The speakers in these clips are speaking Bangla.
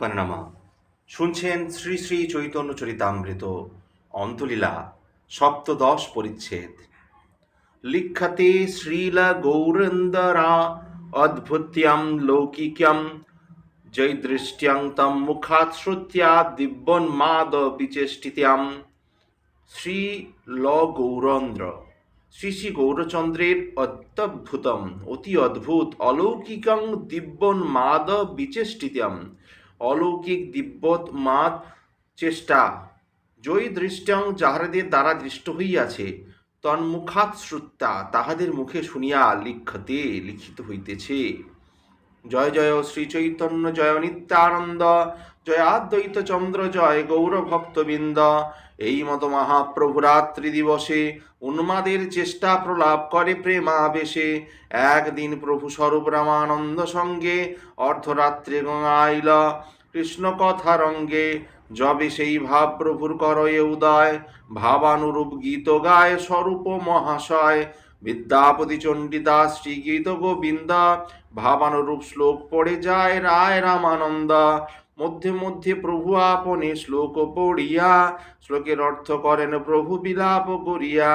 আত্মানামা শুনছেন শ্রী শ্রী চৈতন্য চরিতামৃত অন্তলীলা, সপ্তদশ পরিচ্ছেদ। লিখাতে শ্রীলা গৌরন্দরা অদ্ভুত্যাম লৌকিক্যাম জৈদৃষ্ট্যাং তাম মুখাৎ শ্রুত্যা দিব্যন্মাদ বিচেষ্টিত্যাম শ্রী ল গৌরন্দ্র, শ্রী শ্রী গৌরচন্দ্রের অত্যভুতম অতি অদ্ভুত অলৌকিকং দিব্যন্মাদ বিচেষ্টিতম। অলৌকিক দিব্যত মাত চেষ্টা। জয়ী দৃষ্টং যাহাদের দ্বারা দৃষ্ট হইয়াছে, তন্মুখাৎ শ্রুত্তা তাহাদের মুখে শুনিয়া লিখতে লিখিত হইতেছে। জয় জয় শ্রীচৈতন্য জয় নিত্যানন্দ জয় আদ্বৈত চন্দ্র জয় গৌর ভক্তবৃন্দ। এই মতো মহাপ্রভু রাত্রি দিবসে উন্মাদের চেষ্টা প্রলাপ করে প্রেমাবেশে। একদিন প্রভু স্বরূপ রামানন্দ সঙ্গে অর্ধরাত্রে গঙ্গাইল। কৃষ্ণ কথা রঙ্গে যবে সেই ভাব প্রভুর করয়ে উদয়। ভাবানুরূপ গীত গায় স্বরূপ মহাশয়। বিদ্যাপতি চণ্ডীদাস শ্রী গীত গোবিন্দ। ভাবানুরূপ শ্লোক পড়ে যায় রায় রামানন্দ। মধ্যে মধ্যে প্রভু আপনে শ্লোক পড়িয়া, শ্লোকের অর্থ করেন প্রভু বিলাপ করিয়া।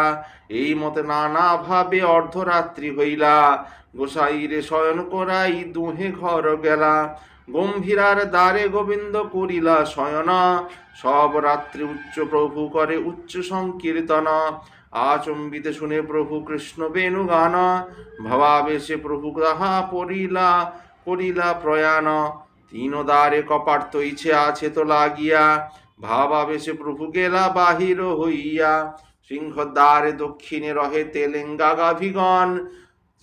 এই মতে নানা ভাবে অর্ধরাত্রি হইলা। গোসাইরে শয়ন করাই দুহে ঘর গেলা। গম্ভীরার দ্বারে গোবিন্দ করিলা শয়ন। সব রাত্রি উচ্চ প্রভু করে উচ্চ সংকীর্তন। আচম্বিতে শুনে প্রভু কৃষ্ণ বেণু গান। ভবাবেশে প্রভু তাহা পড়িলা, করিলা প্রয়াণ। তিন দ্বারে কপাট তৈছে আছে তো লাগিয়া, ভাবাবেশে প্রভু গেলা বাহির হইয়া। সিংহ দ্বারে দক্ষিণে রহে তেলেঙ্গা গাভিগণ,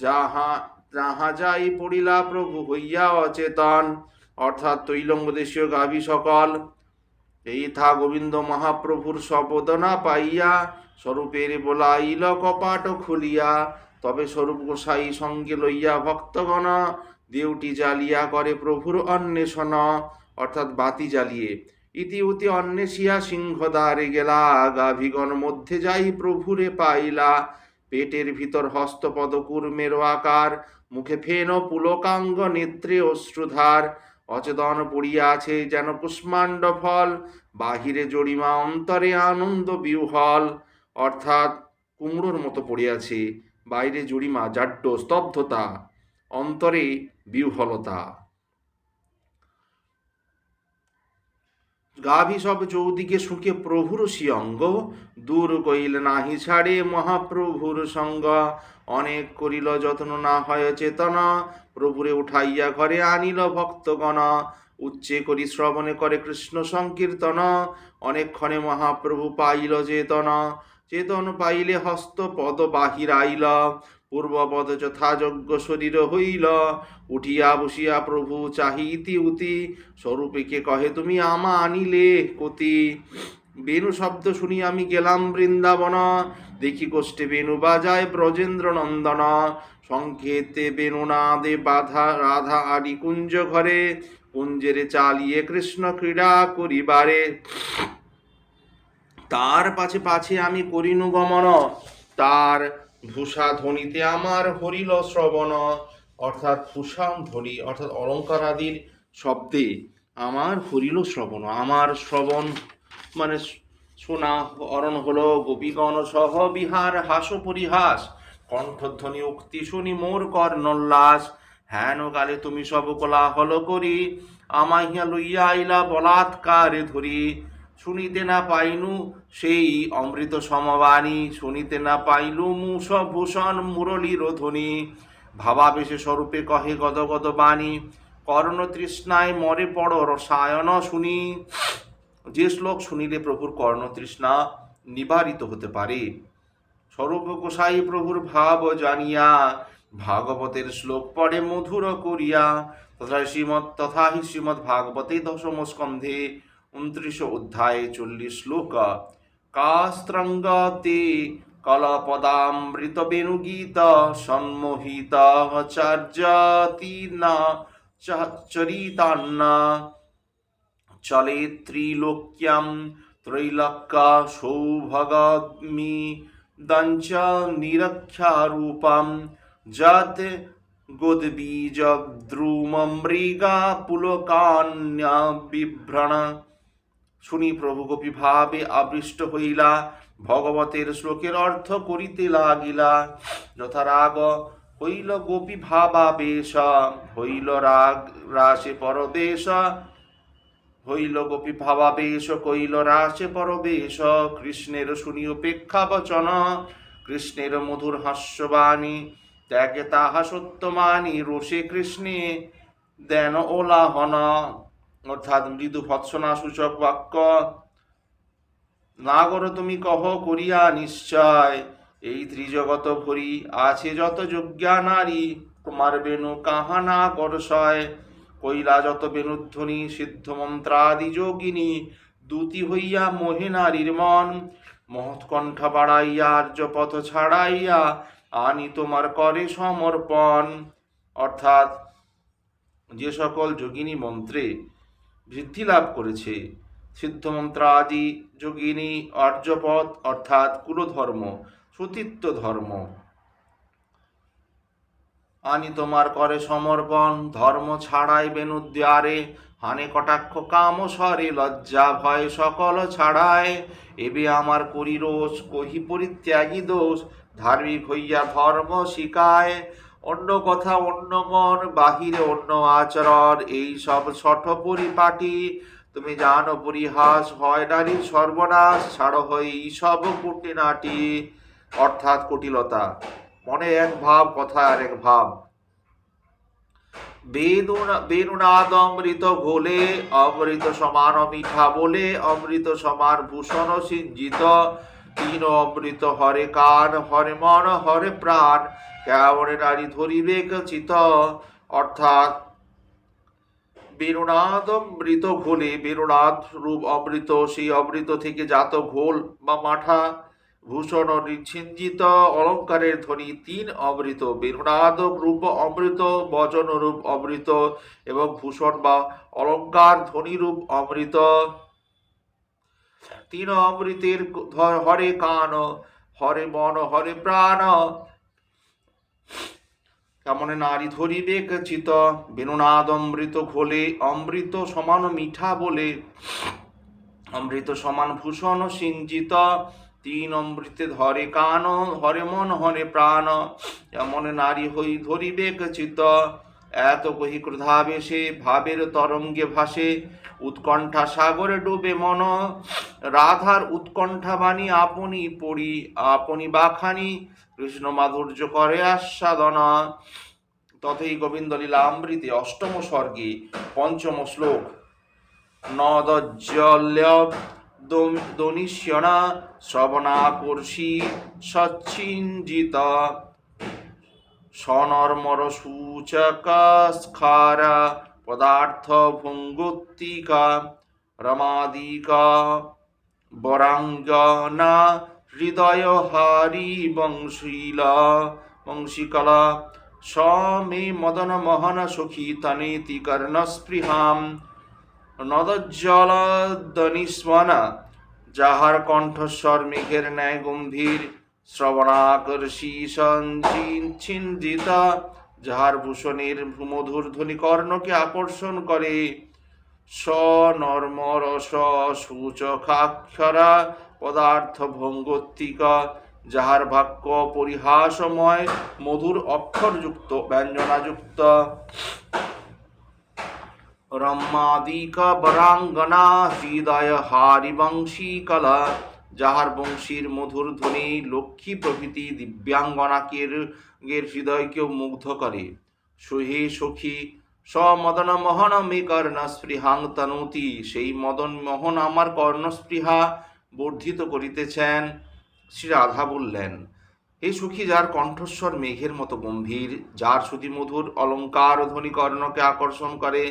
যাহা যাহা যাই পড়িলা প্রভু হইয়া অচেতন। অর্থাৎ তৈলঙ্গ দেশীয় গাভী সকল এই থা গোবিন্দ মহাপ্রভুর শপদনা পাইয়া, স্বরূপের বলাইল কপাট খুলিয়া। তবে স্বরূপ গোসাই সঙ্গে লইয়া ভক্তগণ দেউটি জ্বালিয়া করে প্রভুর অন্বেষণ, অর্থাৎ বাতি জ্বালিয়ে। ইতি উতি অন্বেষিয়া সিংহদ্বারে গেলা, গাভীগণ মধ্যে যাই প্রভুরে পাইলা। পেটের ভিতর হস্তপদ, কুর্মের আকার, মুখে ফেন, পুলকাঙ্গ নেত্রে অশ্রুধার। অচেতন পড়িয়া আছে যেন কুষ্মাণ্ড ফল, বাহিরে জড়িমা অন্তরে আনন্দ বিহল। অর্থাৎ কুমড়োর মতো পড়িয়াছে বাইরে জড়িমা জাড্ড, স্তব্ধতা। অন্তরে বিহ্বলতা। গাভী সব চৌদিকে শুকে প্রভুর সি অঙ্গ। দূর কইল নাহি ছাড়ে মহাপ্রভুর সঙ্গ। অনেক করিল যত্ন না হয় চেতনা। প্রভুরে উঠাইয়া ঘরে আনিল ভক্তগণ। উচ্চে করি শ্রবণে করে কৃষ্ণ সংকীর্তন। অনেকক্ষণে মহাপ্রভু পাইল চেতন। চেতন পাইলে হস্ত পদ বাহির আইল পূর্বপদ যথাযোগ্য শরীর হইল, উঠিয়া বসিয়া প্রভু চাহিতি উতি, স্বরূপীকে কহে, তুমি আমা আনিলে কতি? বেণু শব্দ শুনি আমি গেলাম বৃন্দাবন। দেখি কোষ্ঠে বেণু বাজায় ব্রজেন্দ্র নন্দন সংকেতে বেণু নাদে বাধা, রাধা আদি কুঞ্জ ঘরে, কুঞ্জেরে চালিয়ে কৃষ্ণ ক্রীড়া করিবারে। তার পাছে পাছে আমি করিনু গমন। তার ভূষা ধ্বনিতে আমার হরিল শ্রবণ। অর্থাৎ ভূষা ধ্বনি, অর্থাৎ অলঙ্কার আদির শব্দে আমার হরিল শ্রবণ। আমার শ্রবণ মানে শোনা অরণ হলো, গোপীগণ সহ বিহার, হাস পরিহাস। কণ্ঠধ্বনি উক্তি শুনি মোর কর্ণোল্লাস হেন কালে তুমি সব কোলাহল করি। আমাহিয়া লইয়া আইলা বলাৎকারে ধরি। শুনিতে না পাইনু সেই অমৃত সমবাণী। শুনিতে না পাইলু মুষ ভূষণ মুরলীর ধ্বনি ভাবাবেশে স্বরূপে কহে গদ গদ বাণী। কর্ণ তৃষ্ণায় মরে পড় রসায়ন শুনি। যে শ্লোক শুনিলে প্রভুর কর্ণ তৃষ্ণা নিবারিত হতে পারে। গোসাই প্রভুর ভাব জানিয়া ভাগবতের শ্লোক পড়ে মধুর করিয়া। তথা শ্রীমৎ তথা শ্রীমৎ ভাগবতে দশম স্কন্ধে উনত্রিশ অধ্যায়ে চল্লিশ শ্লোক। কাস্ত্রঙ্গতে কলপদামৃত বেণুগীত সন্মোহিত চার্যতি না চরিতান্ন। চলে ত্রিলোক্যাম ত্রৈলক্য সৌভগমি দঞ্চ নিরক্ষারূপম যত গোদবীজ দ্রুম মৃগা পুলকান্যা বিভ্রণ শুনি প্রভু ভাবে আবিষ্ট হইলা, ভগবতের শ্লোকের অর্থ করিতে লাগিলা। যথা রাগ হইল গোপী ভাবাবেশ, হইল রাগ, রাসে পরবেশ হইল গোপী ভাবাবেশ, কইল রাসে পরবেশ। কৃষ্ণের শুনি উপেক্ষা বচন, কৃষ্ণের মধুর হাস্যবাণী, ত্যাগে তাহা সত্যমানি রোষে কৃষ্ণে দেন ওলাহন। অর্থাৎ মৃদু ভৎসনা সূচক বাক্য, নাগর তুমি কহ করিয়া নিশ্চয়, এই ত্রিজগত ভরি আছে যত যোগ্যা নারী, তোমার বেনু কাহানা করসয় কইলা যত বেনুধ্বনি সিদ্ধ মন্ত্রাদি যোগিনী, দুতি হইয়া মোহে নারীর মন। মহৎ কণ্ঠ বাড়াইয়া আর্য পথ ছাড়াইয়া আনি তোমার করে সমর্পণ। অর্থাৎ যে সকল যোগিনী মন্ত্রে বৃদ্ধি লাভ করেছে। সিদ্ধমন্ত্র আদি যোগিনী আর্যপথ অর্থাৎ কুলধর্ম সতীত্ব ধর্ম আনি তোমার করে সমর্পণ, ধর্ম ছাড়াই বেনুদ্বারে হানে কটাক্ষ কাম সরে লজ্জা ভয় সকল ছাড়ায় এবে আমার করি রোষ, কহি পরিত্যাগী দোষ, ধার্মিক হইয়া ধর্ম শিকায় অন্য কথা, অন্য মন, বাহিরে অন্য আচরণ, এই সব ছঠ পরিপাটি। তুমি জানো, পরিহাস হয় নারীর সর্বনাশ, ছাড়ো এই সব কুটিনাটি। অর্থাৎ কুটিলতা, মনে এক ভাব, কথা আর এক ভাব। বেদুনা- বেনুনাদ অমৃত ঘোলে, অমৃত সমান মিঠা বলে, অমৃত সমান ভূষণ সিঞ্জিত। তিন অমৃত হরে কান, হরে মন, হরে প্রাণ। কেমনে নারী ধরিবে চিত অর্থাৎ বেরুনাদ অমৃত ঘোলে বেরুনাদ রূপ অমৃত, সেই অমৃত থেকে জাত ঘোল বা মাঠা, ভূষণ নিচ্ছিঞ্জিত অলঙ্কারের ধ্বনি তিন অমৃত বেরুনাদ রূপ অমৃত, বচন রূপ অমৃত এবং ভূষণ বা অলঙ্কার ধ্বনি রূপ অমৃত। তিন অমৃতের হরে কান, হরে মন, হরে প্রাণ কেমনে নারী ধরিবে চিত বেণুনাদ অমৃত ঘোলে, অমৃত সমান মিঠা বলে। অমৃত সমান ভূষণ সিঞ্জিত, তিন অমৃতে ধরে কান হরে মন হরে প্রাণ। এমন নারী হই ধরিবে চিত এত কহি ক্রোধাবেশে ভাবের তরঙ্গে ভাসে, উৎকণ্ঠা সাগরে ডুবে মন। রাধার উৎকণ্ঠা বাণী আপনি পড়ি, আপনি বাখানি, কৃষ্ণ মাধুর্য করে আস্বাদনা। তথেই গোবিন্দ লীলামৃতে অষ্টম স্বর্গে পঞ্চম শ্লোক। নদজ্জল্য দনিষ্যণা শ্রবণাকর্ষী সচ্ছিঞ্জিত সনর্মর সূচকস্খারা পদার্থ ভঙ্গুত্তিকা রমাদিকা বরাঙ্গনা হৃদয় হারি বংশীলা বংশীকলা স্বামী মদন মোহন সখী তনেতি কর্ণস্পৃহাম নদজ্জলদনিস্বনা যাহার কণ্ঠস্বর মেঘের ন্যায় গম্ভীর শ্রবণাকর্ষী সঞ্চিঞ্চিত যাহার ভূষণের মধুর ধ্বনি কর্ণকে আকর্ষণ করে। স্বনর্মরস সূচকাক্ষরা পদার্থ ভঙ্গত্তিকা যাহার বাক্য পরিহাসময় মধুর অক্ষরযুক্ত, ব্যঞ্জনাযুক্ত। রম্মাদিকা বরাঙ্গনা হৃদয় হারি বংশী কলা যাহার বংশীর মধুর ধ্বনি লক্ষ্মী প্রভৃতি দিব্যাঙ্গনাকের হৃদয়কেও মুগ্ধ করে। সুহে সখী, সমদন মোহন মে কর্ণস্পৃহাং তনুতি, সেই মদন মোহন আমার কর্ণস্পৃহা বর্ধিত করিতেছেন, শ্রী রাধা বললেন। এই সুখী, যার কণ্ঠস্বর মেঘের মতো গম্ভীর, যার শ্রুতি মধুর অলঙ্কার ধ্বনি কর্ণকে আকর্ষণ করে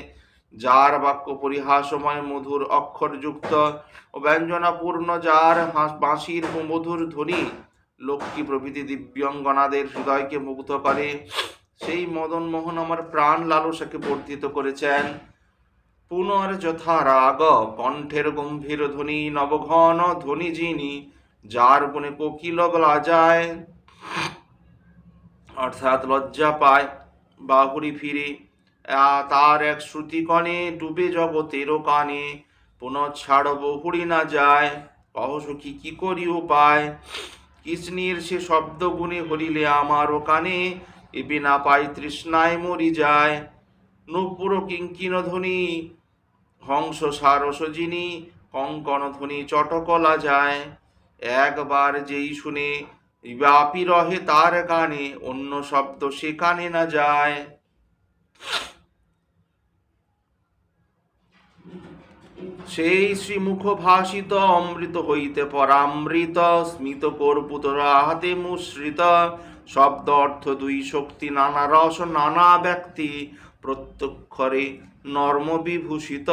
যার বাক্য পরিহাসময় মধুর অক্ষরযুক্ত ও ব্যঞ্জনাপূর্ণ যার বাঁশির মধুর ধ্বনি লক্ষ্মী প্রভৃতি দিব্যঙ্গনাদের হৃদয়কে মুগ্ধ করে। সেই মদন মোহন আমার প্রাণ লালসাকে বর্ধিত করেছেন। পুনর যথা রাগ, কণ্ঠের গম্ভীর ধ্বনি, নবঘন ধ্বনি যিনি, যার গুণে কোকিল যায়। অর্থাৎ লজ্জা পায় বাহুরি ফিরে। তার এক শ্রুতিকণে ডুবে জগতেরও কানে। পুনঃছাড় বহুরি না যায়। কহ সখী, কি করি উপায়? কৃষ্ণের সে শব্দ গুণে হরিলে আমারও কানে। এবে না পাই তৃষ্ণায় মরি যায়। নূপুর কিঙ্কিন ধ্বনি। হংস সারসজিনী কঙ্কন ধ্বনি চটকলা যায়। একবার যেই শুনে ব্যাপী রহে তার কানে, অন্য শব্দ সে কানে না যায়। সেই শ্রীমুখ ভাষিত অমৃত হইতে পরামৃত, স্মিত কর্পুত হাতে মুশ্রিত। শব্দ অর্থ দুই, শক্তি, নানা রস, নানা ব্যক্তি প্রত্যক্ষরে নর্ম বিভূষিত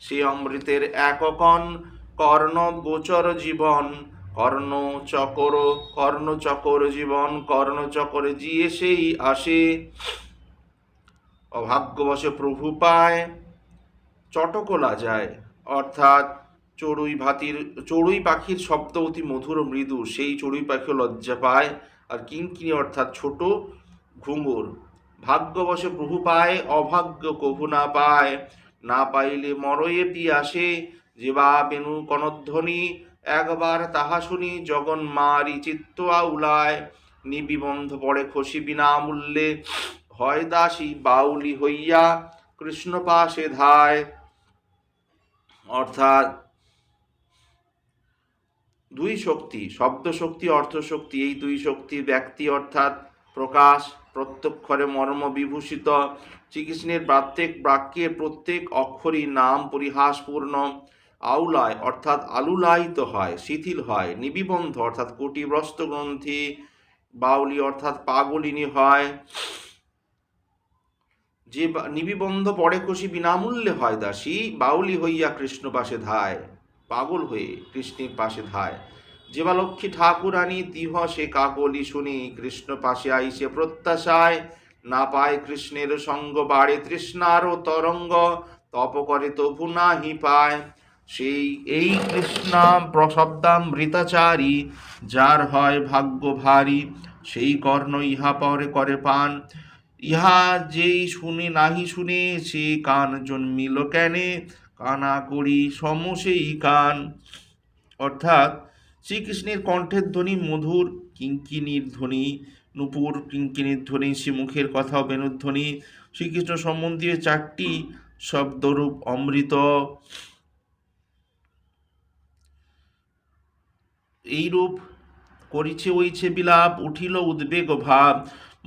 সে অমৃতের এককন কর্ণ গোচর জীবন। কর্ণ চকর কর্ণ চকর জীবন, কর্ণ চকর জিয়ে সেই আসে। অভাগ্যবশে প্রভু পায়, চটকলা যায়। অর্থাৎ চড়ুই ভাতির, চড়ুই পাখির শব্দ অতি মধুর মৃদু। সেই চড়ুই পাখিও লজ্জা পায়। আর কিঙ্কিনি অর্থাৎ ছোট ঘুঙুর। ভাগ্যবশে প্রভু পায়, অভাগ্য কভু না পায়। না পাইলে মরয়ে পিয়াসে যে বা বেনু কনধ্বনি একবার তাহা শুনি জগন মারি চিত্ত আউলায়। নিবিবন্ধ পড়ে খসি বিনামূল্যে। হয় দাসী বাউলি হইয়া কৃষ্ণ পাশে ধায়। অর্থাৎ দুই শক্তি শব্দ শক্তি অর্থ শক্তি এই দুই শক্তি ব্যক্তি অর্থাৎ প্রকাশ, প্রত্যক্ষরে মর্ম বিভূষিত, শ্রীকৃষ্ণের প্রত্যেক বাক্যের প্রত্যেক অক্ষরই নাম পরিহাসপূর্ণ, আউলায় অর্থাৎ আলুলায়িত হয়, শিথিল হয়, নিবিবন্ধ অর্থাৎ কোটিব্রস্ত গ্রন্থি, বাউলি অর্থাৎ পাগলিনী হয়। যে নিবিবন্ধ পরে খুশি বিনামূল্যে হয় দাসী, বাউলি হইয়া কৃষ্ণ পাশে ধায়, পাগল হয়ে কৃষ্ণের পাশে ধায়। যেবালক্ষ্মী ঠাকুরানী তিহ সে কাকলি শুনি, কৃষ্ণ পাশে আইসে প্রত্যাশায়, না পায় কৃষ্ণের সঙ্গ বাড়ে তৃষ্ণারও তরঙ্গ, তপ করে তবু নাহি পায়। সেই, এই কৃষ্ণা প্রশব্দামৃতাচারী যার হয় ভাগ্য ভারী, সেই কর্ণ ইহা পরে করে পান। ইহা যেই শুনে নাহি শুনে, সে কান জন্মিল কেনে? কানা করি সম সেই কান। অর্থাৎ শ্রীকৃষ্ণের কণ্ঠের ধ্বনি মধুর, কিঙ্কিনীর ধ্বনি নুপুর, কিঙ্কিনীর ধ্বনি শ্রীমুখের কথা ও বেণুধ্বনি। শ্রীকৃষ্ণ সম্বন্ধীয় চারটি শব্দরূপ অমৃত। এইরূপ করিছে ওইছে বিলাপ, উঠিল উদ্বেগ ভাব।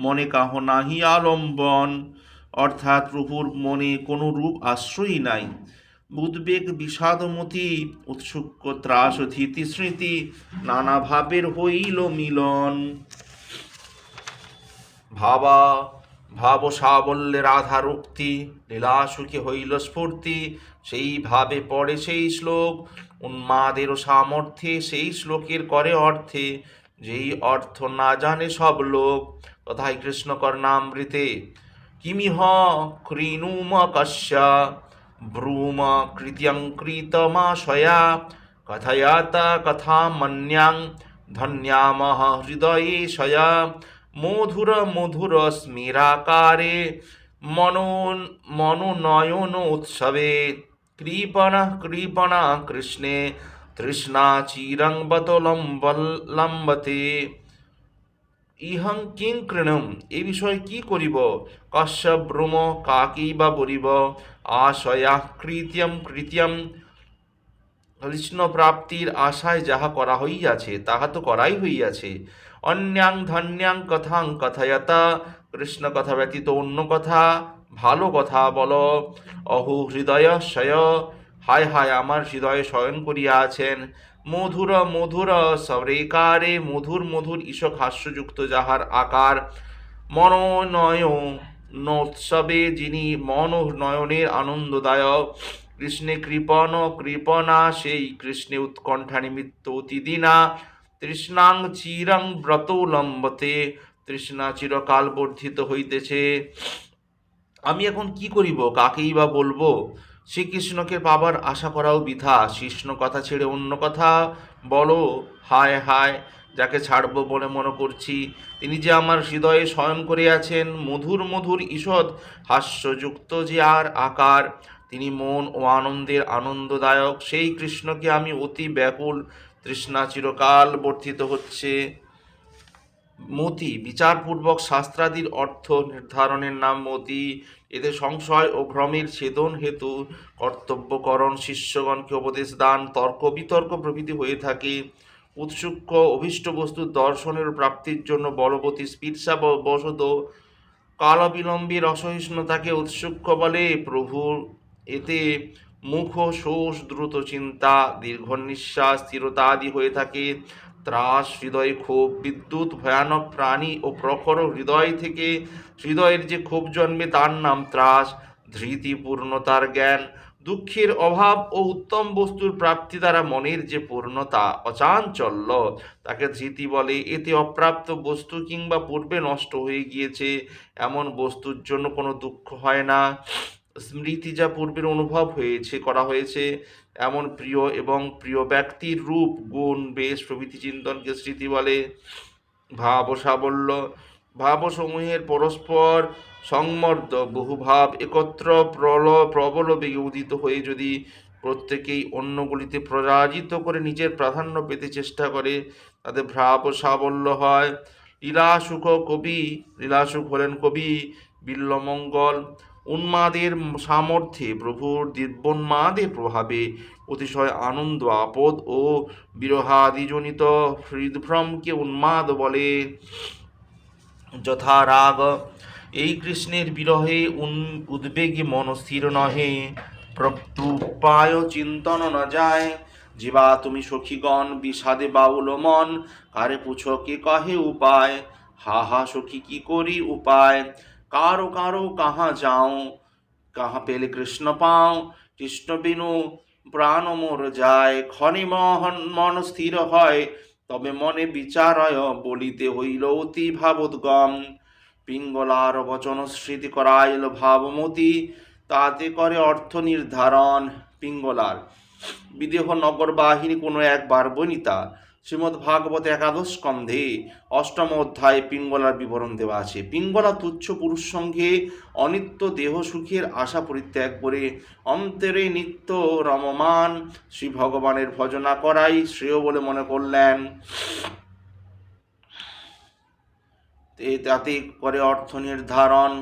মনে কাহ নাহি আলম্বন অর্থাৎ প্রভুর মনে কোনো রূপ আশ্রয়ই নাই। উদ্বেগ, বিষাদমতি উৎসুক ত্রাস ধীতি স্মৃতি নানা ভাবের হইল মিলন। ভাবা, ভাব সাবল্যে রাধার উক্তি লীলা সুখে হইল স্ফূর্তি, সেই ভাবে পড়ে সেই শ্লোক উন্মাদেরও সামর্থ্যে সেই শ্লোকের করে অর্থে, যেই অর্থ না জানে সব লোক তথায় কৃষ্ণ কর্ণামৃতে কিমিহ ক্রীণুম কস্য ব্রূম কৃতমাশয়া, কথয়াত কথামন্যাং ধন্যামহ হৃদয়ে শয়া মধুর মধুর স্মিরাকারে মনো মনোনয়ন উৎসবে কৃপণা কৃপণা কৃষ্ণে তৃষ্ণা চিরং লম্বতে। ইহং কিং কৃণম এই বিষয়ে কি করিব? কশ্যপ ব্রুম কাকেই বা বলিব, আশয়া কৃত্যম কৃত্যম। কৃষ্ণ প্রাপ্তির আশায় যাহা করা হইয়াছে, তাহা তো করাই হইয়াছে। অন্যাং ধন্যাং কথাং কথায়তা, কৃষ্ণ কথা ব্যতীত অন্য কথা, ভালো কথা বল। অহু হৃদয় শয় হায় হায় আমার হৃদয়ে শয়ন করিয়া আছেন মধুর মধুর, সরেকারে মধুর মধুর ঈশক হাস্যযুক্ত যাহার আকার। মনোনয় যিনি মন নয়নের আনন্দদায়ক, কৃষ্ণে কৃপণ, কৃপণা, সেই কৃষ্ণে উৎকণ্ঠা নিমিত্ত অতিদিনা। তৃষ্ণাং চিরং ব্রত লম্বতে, তৃষ্ণা চিরকাল বর্ধিত হইতেছে। আমি এখন কি করিব? কাকেই বা বলব? শ্রীকৃষ্ণকে পাবার আশা করাও বৃথা। কৃষ্ণ কথা ছেড়ে অন্য কথা বলো। হায় হায়, যাকে ছাড়ব বলে মনে করছি। তিনি যে আমার হৃদয়ে শয়ন করে আছেন মধুর মধুর ঈষৎ, হাস্যযুক্ত যে আর আকার। তিনি মন ও আনন্দের আনন্দদায়ক। সেই কৃষ্ণকে আমি অতি ব্যাকুল। তৃষ্ণা চিরকাল বর্ধিত হচ্ছে। মতি, বিচারপূর্বক শাস্ত্রাদির অর্থ নির্ধারণের নাম মতি। এতে সংশয় ও ভ্রমের ছেদন হেতু কর্তব্যকরণ শিষ্যগণকে উপদেশ দান, তর্ক বিতর্ক প্রভৃতি হয়ে থাকে। উৎসুক্য, অভীষ্ট বস্তুর দর্শনের প্রাপ্তির জন্য বলবতী স্পীর্ষা বশত কালবিলম্বীর অসহিষ্ণুতাকে উৎসুক্য বলে, প্রভু, এতে মুখ শোষ, দ্রুত চিন্তা, দীর্ঘ নিঃশ্বাস, স্থিরতা আদি হয়ে থাকে। ত্রাস হৃদয় ক্ষোভ বিদ্যুৎ ভয়ানক প্রাণী ও প্রখর হৃদয় থেকে হৃদয়ের যে ক্ষোভ জন্মে তার নাম ত্রাস। ধৃতি পূর্ণতার জ্ঞান, দুঃখের অভাব ও উত্তম বস্তুর প্রাপ্তি দ্বারা মনের যে পূর্ণতা অচাঞ্চল্য, তাকে ধৃতি বলে। এতে অপ্রাপ্ত বস্তু কিংবা পূর্বে নষ্ট হয়ে গিয়েছে, এমন বস্তুর জন্য কোনো দুঃখ হয় না। স্মৃতি যা পূর্বের অনুভব হয়েছে, করা হয়েছে। এমন প্রিয় এবং প্রিয় ব্যক্তির রূপ, গুণ, বেশ প্রভৃতি চিন্তনকে স্মৃতি বলে। ভাব ও সাবল্য ভাবসমূহের পরস্পর সংমর্দ বহুভাব একত্র, প্রল, প্রবল বেগে উদিত হয়ে যদি প্রত্যেকেই অন্যগুলিতে পরাজিত করে নিজের প্রাধান্য পেতে চেষ্টা করে তাদের ও সাবল্য হয়। লীলাসুখ কবি লীলাসুখ হলেন কবি, বিল্লমঙ্গল উন্মাদের সামর্থ্যে প্রভুর দিব্যোন্মাদের প্রভাবে অতিশয় আনন্দ, আপদ ও বিরহাদিজনিত হৃদভ্রমকে উন্মাদ বলে। যথা রাগ এই কৃষ্ণের বিরহে উন উদ্বেগী মন স্থির নহে। প্রত্যুপায় চিন্তন না যায়। জীবা তুমি সখীগণ, বিষাদে বাউল মন, কারে পুছো কে কহে উপায়? হা হা সখী কি করি উপায়? কারও কারও কাহা যাও কাহা পেলে কৃষ্ণ পাও কৃষ্ণ বিনু প্রাণ মোর যায় ক্ষণে মহন মন স্থির হয় তবে মনে বিচারয় বলিতে হইল অতি ভাবোদ্গম। পিঙ্গলার বচন স্মৃতি করাইল ভাবমতি। তাতে করে অর্থ নির্ধারণ। পিঙ্গলার। বিদেহ নগর বাহিনী কোনো একবার বনিতা। শ্রীমদ্ ভাগবত একাদশ স্কন্ধে অষ্টম অধ্যায়ে পিঙ্গলার বিবরণ দেওয়া আছে। পিঙ্গলা তুচ্ছ পুরুষ সঙ্গে অনিত্য দেহ সুখের আশা পরিত্যাগ করে অন্তরে নিত্য রমমান শ্রী ভগবানের ভজনা করাই শ্রেয় বলে মনে করলেন। তাতে করে অর্থ নির্ধারণ।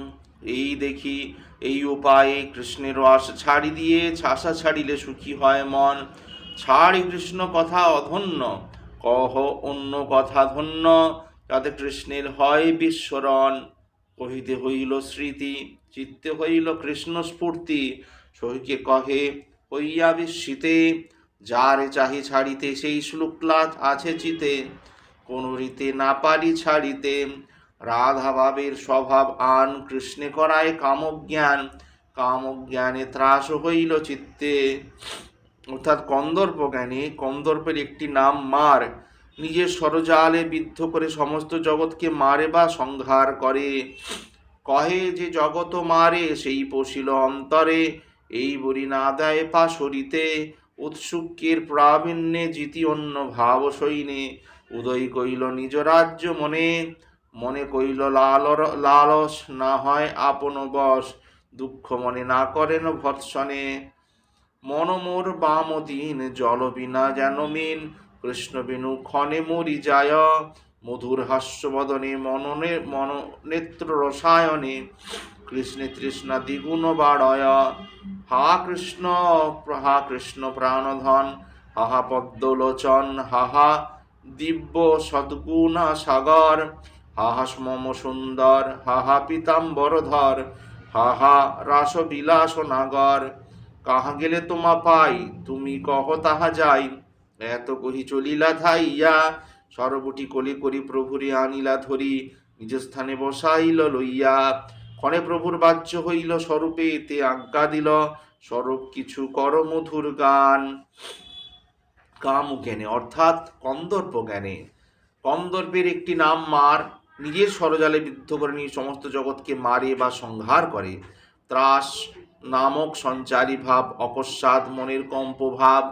এই দেখি, এই উপায়ে কৃষ্ণের রস ছাড়ি দিয়ে ছাসা ছাড়িলে সুখী হয় মন। ছাড়ি কৃষ্ণ কথা অধন্য। কহ অন্য কথা ধন্য যাতে কৃষ্ণের হয় বিস্মরণ কহিতে হইল স্মৃতি, চিত্তে হইল কৃষ্ণ স্ফূর্তি। সহিকে কহে, হইয়া বিস্মিতে, যার চাহি ছাড়িতে, সেই শ্লোকলা আছে চিতে। কোন রীতে না পারি ছাড়িতে রাধা ভাবের স্বভাব আন কৃষ্ণে করায় কামজ্ঞান। কামজ্ঞানে ত্রাস হইল চিত্তে। অর্থাৎ কন্দর্প জ্ঞানে, কন্দর্পের একটি নাম মার। নিজের সরজালে বিদ্ধ করে সমস্ত জগৎকে মারে বা সংহার করে। কহে যে জগত মারে সেই পশিল অন্তরে। এই বলি না দেয় পা পাশরিতে উৎসুকের প্রাবীণ্যে জিতি অন্য ভাব সৈনে উদয় কইল নিজ রাজ্য মনে। মনে কইল লালর লালস না হয় আপন বশ। দুঃখ মনে না করেন ভৎসনে মন মোর বাম দিন জল বিনা যেন মিন। কৃষ্ণ বিনু ক্ষণে মরি যায়, মধুর হাস্যবদনে মননে মন নেত্র রসায়নে কৃষ্ণে তৃষ্ণা দ্বিগুণ বাড়য়, হা কৃষ্ণ হা কৃষ্ণ প্রাণধন হাহা পদ্মলোচন হাহা দিব্য সদ্গুণা সাগর হাহা মম সুন্দর হাহা পিতাম্বরধর হাহা রাস বিলাস নাগর কাহা গেলে তোমা পাই? তুমি কহ তাহা যাই। এত কহি চলিলা ধাইয়া। সরবটি কলি করি প্রভুরে আনিলা ধরি। নিজ স্থানে বসাইল লইয়া। ক্ষণে প্রভুর বাচ্য হইল স্বরূপে এতে আজ্ঞা দিল। স্বরূপ কিছু কর মধুর গান। কাম জ্ঞানে, অর্থাৎ কন্দর্প জ্ঞানে। কন্দর্পের একটি নাম মার। নিজের সরজালে বিদ্ধ করে নিয়ে সমস্ত জগৎকে মারে বা সংহার করে। ত্রাস নামক সঞ্চারী ভাব অকস্মাৎ মনের কম্প ভাব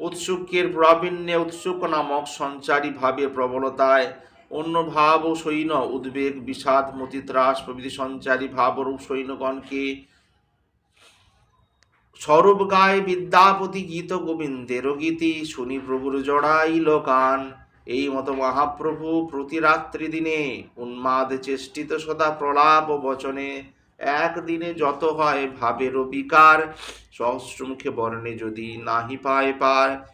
উৎসুকের প্রাবীণ্যে উৎসুক নামক সঞ্চারী ভাবের প্রবলতায় অন্য ভাব ও সৈন্য, উদ্বেগ, বিষাদ, মতিত্রাস প্রভৃতি সঞ্চারী ভাবরূপ সৈন্যগণকে স্বরূপ গায় বিদ্যাপতি গীত গোবিন্দের গীতি শুনি প্রভুর জড়াইল কান এই মতো মহাপ্রভু প্রতি রাত্রি দিনে উন্মাদ চেষ্টিত সদা প্রলাপ বচনে একদিনে যত হয় ভাবের বিকার সহস্রমুখে বর্ণে যদি নাহি পায় পার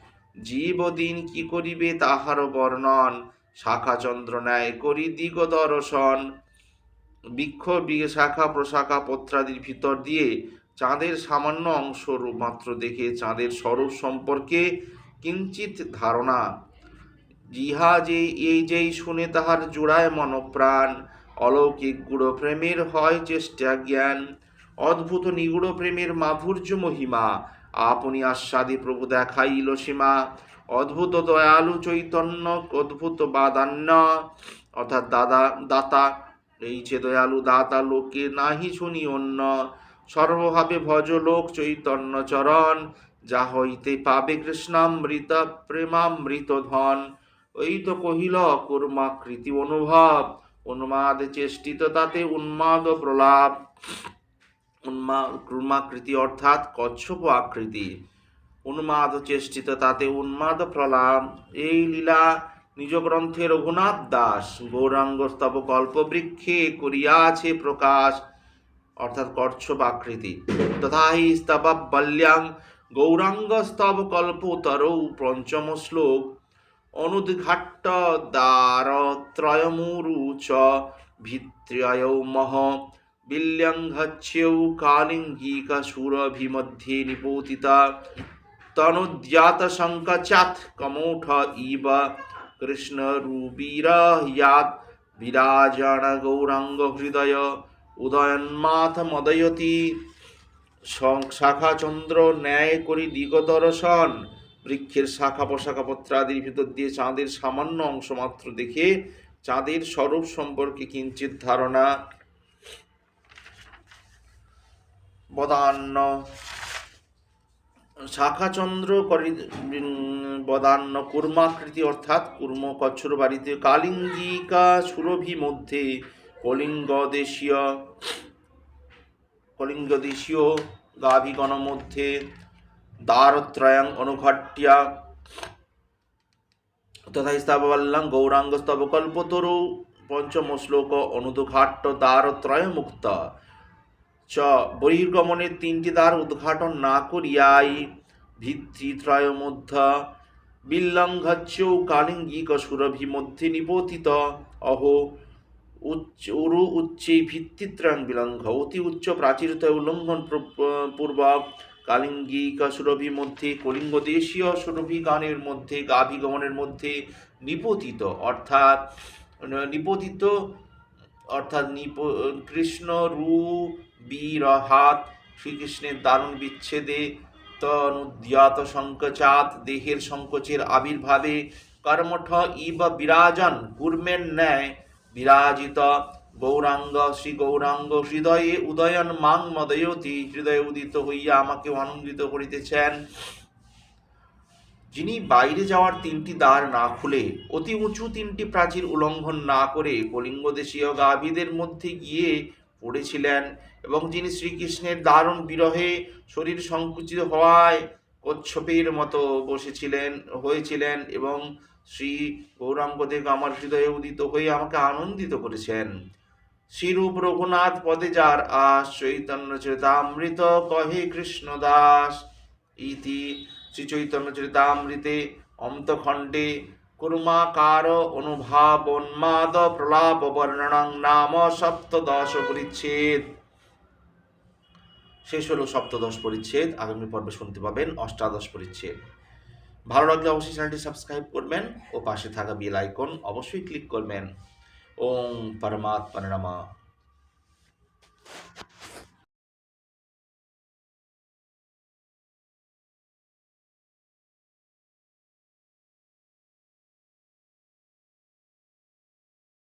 জীব দিন কি করিবে তাহারও বর্ণন। শাখা চন্দ্র ন্যায় করি দিগ দর্শন। বৃক্ষ শাখা প্রশাখা, পত্রাদির ভিতর দিয়ে চাঁদের সামান্য অংশ মাত্র দেখে চাঁদের স্বরূপ সম্পর্কে কিঞ্চিত ধারণা। জিহা যে, এই যেই শুনে তাহার জোড়ায় মনপ্রাণ। অলৌকিক গুড় প্রেমের হয় চেষ্টা জ্ঞান। অদ্ভুত নিগুড় প্রেমের মাধুর্য মহিমা। আপনি আস্বাদে প্রভু দেখাইল সীমা। অদ্ভুত দয়ালু চৈতন্য, অদ্ভুত বাদান্য। অর্থাৎ দাদা, দাতা, এই যে দয়ালু দাতা লোকে নাহি শুনি অন্য। সর্বভাবে ভজ লোক চৈতন্য চরণ। যা হইতে পাবে কৃষ্ণামৃত প্রেমামৃত ধন। ওই তো কহিল কর্মাকৃতি অনুভব। উন্মাদ চেষ্টিত তাতে উন্মাদ প্রলাপ, উন্মা, কর্মাকৃতি অর্থাৎ কচ্ছপ আকৃতি। উন্মাদ চেষ্টিত তাতে উন্মাদ প্রলাপ। এই লীলা নিজ গ্রন্থে রঘুনাথ দাস গৌরাঙ্গ স্তব কল্পবৃক্ষে করিয়াছে প্রকাশ, অর্থাৎ কচ্ছপ আকৃতি। তথা হি স্তব বল্যাং গৌরাঙ্গ স্তব কল্পতরৌ পঞ্চম শ্লোক। অনুদ্ঘাট্য দ্বার ত্রয়মুরু চ ভিত্র্যয়ৌ মহ বিল্যঙ্ঘচ্যৌ কালিঙ্গিকা সুরভিমধ্যে নিপতিতা। তনুদ্যাত শঙ্কচাথ কমোঠ ইব কৃষ্ণ রূবীরাহ্যাৎ বিরাজণ গৌরাঙ্গ হৃদয় উদয়ন্মাথ মদয়তি শং- শাখা চন্দ্র ন্যায় করি দিগদর্শন বৃক্ষের শাখা পোশাখা পত্রাদির ভিতর দিয়ে চাঁদের সামান্য অংশ মাত্র দেখে চাঁদের স্বরূপ সম্পর্কে কিঞ্চিত ধারণা। বদান্ন শাখাচন্দ্র করি বদান্ন কুর্মাকৃতি অর্থাৎ কুর্ম কচ্ছর বাড়িতে কালিঙ্গিকা সুরভি মধ্যে কলিঙ্গ দেশীয় কলিঙ্গ দেশীয় গাভিগণ মধ্যে দ্বারত্রয়াং অনুঘাট্যা তথা স্থাবল্লাং গৌরাঙ্গ স্তব কল্পতরু পঞ্চম শ্লোক অনুদঘাট্য দ্বারত্রয় মুক্ত। চ বহির্গমনের তিনটি দ্বার উদ্ঘাটন না করিয়াই ভিত্তিত্রয় মধ্য কালিঙ্গিক সুরভি মধ্যে নিপতিত অহো, উচ্চ, উরু উচ্চে ভিত্তিত্রয়ং বিলঙ্ঘ। অতি উচ্চ প্রাচীরতা উল্লঙ্ঘন পূর্বক কালিঙ্গিক সুরভি মধ্যে, কলিঙ্গ দেশীয় সুরভি গানের মধ্যে, গাভি গমনের মধ্যে নিপতিত, অর্থাৎ নিপতিত, অর্থাৎ নিপ, কৃষ্ণ রু বীর হাত শ্রীকৃষ্ণের দারুণ বিচ্ছেদে তনুদ্যাত সংকোচাত দেহের সংকোচের আবির্ভাবে, কর্মঠ ইব বিরাজন কুর্মের ন্যায় বিরাজিত গৌরাঙ্গ, শ্রী গৌরাঙ্গ, হৃদয়ে উদয়ন মাং মদয়তি, হৃদয়ে উদিত হইয়া আমাকে আনন্দিত করিতেছেন। যিনি বাইরে যাওয়ার তিনটি দ্বার না খুলে, অতি উঁচু তিনটি প্রাচীর উল্লঙ্ঘন না করে কলিঙ্গ দেশীয় গাভীদের মধ্যে গিয়ে পড়েছিলেন এবং যিনি শ্রীকৃষ্ণের দারুণ বিরহে শরীর সংকুচিত হওয়ায় কচ্ছপের মতো বসেছিলেন, হয়েছিলেন এবং শ্রী গৌরাঙ্গদেব আমার হৃদয়ে উদিত হয়ে আমাকে আনন্দিত করেছেন। শ্রীরূপ রঘুনাথ পদে যার আস চৈতন্য চরিতামৃত কহে কৃষ্ণ দাস ইতি শ্রী চৈতন্য চরিতামৃতে অন্তখণ্ডে কুর্মাকার অনুভাব উন্মাদ প্রলাপ বর্ণনং নাম সপ্তদশ পরিচ্ছেদ। শেষ হলো সপ্তদশ পরিচ্ছেদ। আগামী পর্বে শুনতে পাবেন অষ্টাদশ পরিচ্ছেদ। ভালো লাগলে অবশ্যই চ্যানেলটি সাবস্ক্রাইব করবেন ও পাশে থাকা বেল আইকন অবশ্যই ক্লিক করবেন। ఓం పరమాత్మన నమ